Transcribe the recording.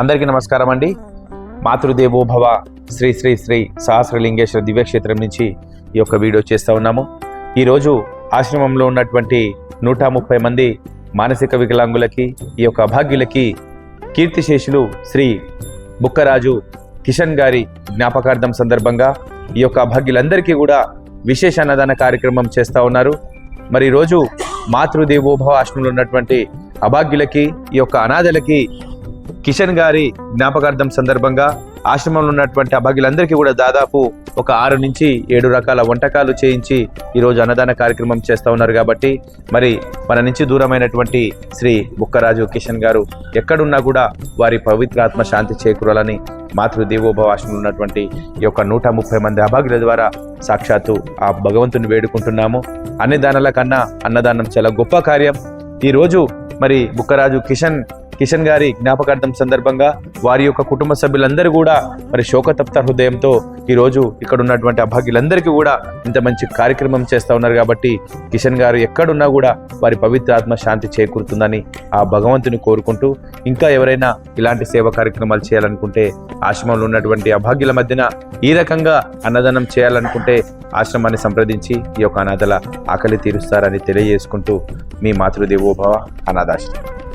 అందరికీ నమస్కారం అండి. మాతృదేవోభవ శ్రీ శ్రీ శ్రీ సహస్రలింగేశ్వర దివ్యక్షేత్రం నుంచి ఈ యొక్క వీడియో చేస్తూ ఉన్నాము. ఈరోజు ఆశ్రమంలో ఉన్నటువంటి నూట ముప్పై మంది మానసిక వికలాంగులకి ఈ యొక్క అభాగ్యులకి కీర్తిశేషులు శ్రీ బుక్కరాజు కిషన్ గారి జ్ఞాపకార్థం సందర్భంగా ఈ యొక్క అభాగ్యులందరికీ కూడా విశేష అన్నదాన కార్యక్రమం చేస్తూ ఉన్నారు. మరి ఈరోజు మాతృదేవోభవ ఆశ్రమంలో ఉన్నటువంటి అభాగ్యులకి ఈ యొక్క అనాథలకి కిషన్ గారి జ్ఞాపకార్థం సందర్భంగా ఆశ్రమంలో ఉన్నటువంటి అభాగ్యులందరికీ కూడా దాదాపు ఒక ఆరు నుంచి ఏడు రకాల వంటకాలు చేయించి ఈరోజు అన్నదాన కార్యక్రమం చేస్తూ ఉన్నారు కాబట్టి మరి మన నుంచి దూరమైనటువంటి శ్రీ బుక్కరాజు కిషన్ గారు ఎక్కడున్నా కూడా వారి పవిత్రాత్మ శాంతి చేకూరాలని మాతృదేవోభవ ఆశ్రమంలో ఉన్నటువంటి ఈ యొక్క నూట ముప్పై మంది అభాగ్యుల ద్వారా సాక్షాత్తు ఆ భగవంతుని వేడుకుంటున్నాము. అన్ని దానాల కన్నా అన్నదానం చాలా గొప్ప కార్యం. ఈరోజు మరి బుక్కరాజు కిషన్ కిషన్ గారి జ్ఞాపకార్థం సందర్భంగా వారి యొక్క కుటుంబ సభ్యులందరూ కూడా మరి శోకతప్త హృదయంతో ఈరోజు ఇక్కడ ఉన్నటువంటి అభాగ్యులందరికీ కూడా ఇంత మంచి కార్యక్రమం చేస్తూ ఉన్నారు కాబట్టి కిషన్ గారు ఎక్కడున్నా కూడా వారి పవిత్ర ఆత్మ శాంతి చేకూరుతుందని ఆ భగవంతుని కోరుకుంటూ ఇంకా ఎవరైనా ఇలాంటి సేవ కార్యక్రమాలు చేయాలనుకుంటే ఆశ్రమంలో ఉన్నటువంటి అభాగ్యుల మధ్యన ఈ రకంగా అన్నదానం చేయాలనుకుంటే ఆశ్రమాన్ని సంప్రదించి ఈ యొక్క అనాథల ఆకలి తీరుస్తారని తెలియజేసుకుంటూ మీ మాతృదేవోభవ అనాథాశ్రమం.